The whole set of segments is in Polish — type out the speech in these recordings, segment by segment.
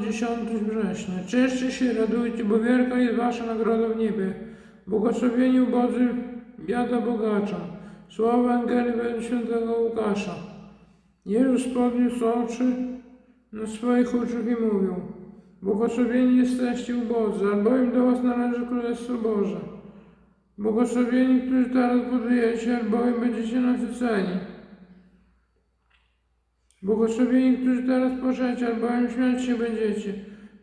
dziesiąty września. Cieszcie się, radujcie, bo wielka jest wasza nagroda w niebie. Błogosławieni ubodzy, biada bogacza. Słowa Ewangelii według świętego Łukasza. Jezus podniósł oczy na swoich uczniów i mówił Błogosławieni jesteście ubodzy, albowiem do was należy Królestwo Boże. Błogosławieni, którzy teraz budujecie, albowiem będziecie nasyceni. Błogosławieni, którzy teraz płaczecie, albowiem śmiać się będziecie.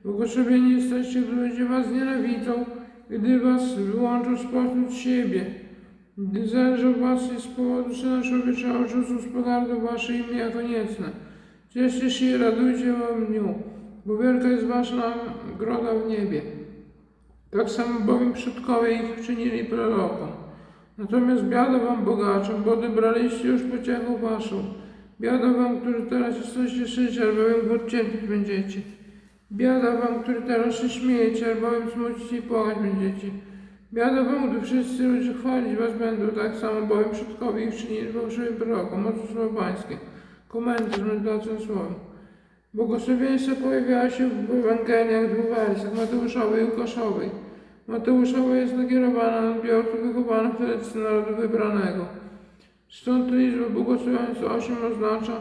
Błogosławieni jesteście, gdy ludzie was nienawidzą, gdy was wyłączą spośród siebie. Gdy zelżą was jest z powodu Syna Człowieczego, odrzucą z pogardą wasze imię jako niecne. Cieszcie się i radujcie wam dniu, bo wielka jest wasza nagroda w niebie. Tak samo bowiem przodkowie ich czynili prorokom. Natomiast biada wam bogaczom, bo odebraliście już pociechę waszą. Biada wam, którzy teraz jesteście szyci, albowiem cierpieć będziecie. Biada wam, którzy teraz się śmiejecie, albowiem smucić i płakać będziecie. Biada wam, gdy wszyscy ludzie chwalić was będą, tak samo bowiem przodkowie ich czynili fałszywym prorokom. Oto słowo pańskie. Komentarz medytacją słowem. Błogosławieństwo pojawiało się w Ewangeliach dwóch wersjach, Mateuszowej i Łukaszowej. Mateuszowa jest nakierowana na odbiorców wychowanych w narodu wybranego. Stąd liczba błogosławieństw 8 oznacza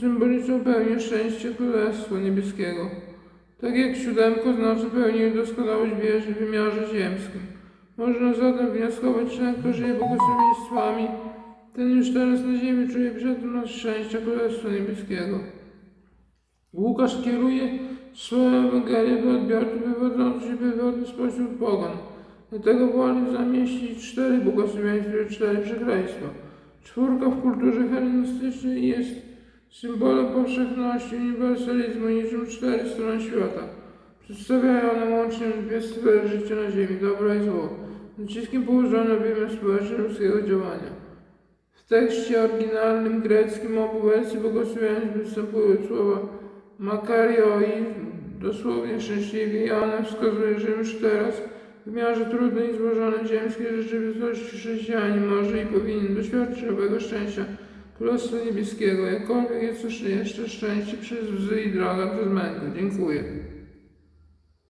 symboliczną pełnię szczęścia Królestwa Niebieskiego. Tak jak siódemka oznacza pełnię doskonałość wierzy w wymiarze ziemskim. Można zatem wnioskować, że kto żyje błogosławieństwami, ten już teraz na ziemi czuje przytomność szczęścia Królestwa Niebieskiego. Łukasz kieruje swoją Ewangelię do odbiorców wywodzących się wywody spośród pogan. Dlatego woli zamieścić cztery błogosławieństwa i cztery przekleństwa. Czwórka w kulturze hellenistycznej jest symbolem powszechności uniwersalizmu niczym cztery strony świata. Przedstawiają one łącznie dwie sfery życia na ziemi, dobro i zło. Naciskiem na wymiar społeczny ludzkiego działania. W tekście oryginalnym greckim obu wersji błogosławieństw występują słowa Makarioi, dosłownie szczęśliwie, i ona wskazuje, że już teraz w wymiarze trudnej i złożonej ziemskiej rzeczywistości chrześcijanin może i powinien doświadczyć nowego szczęścia Królestwa Niebieskiego, jakkolwiek jest to jeszcze szczęście przez łzy i droga przez mękę. Dziękuję.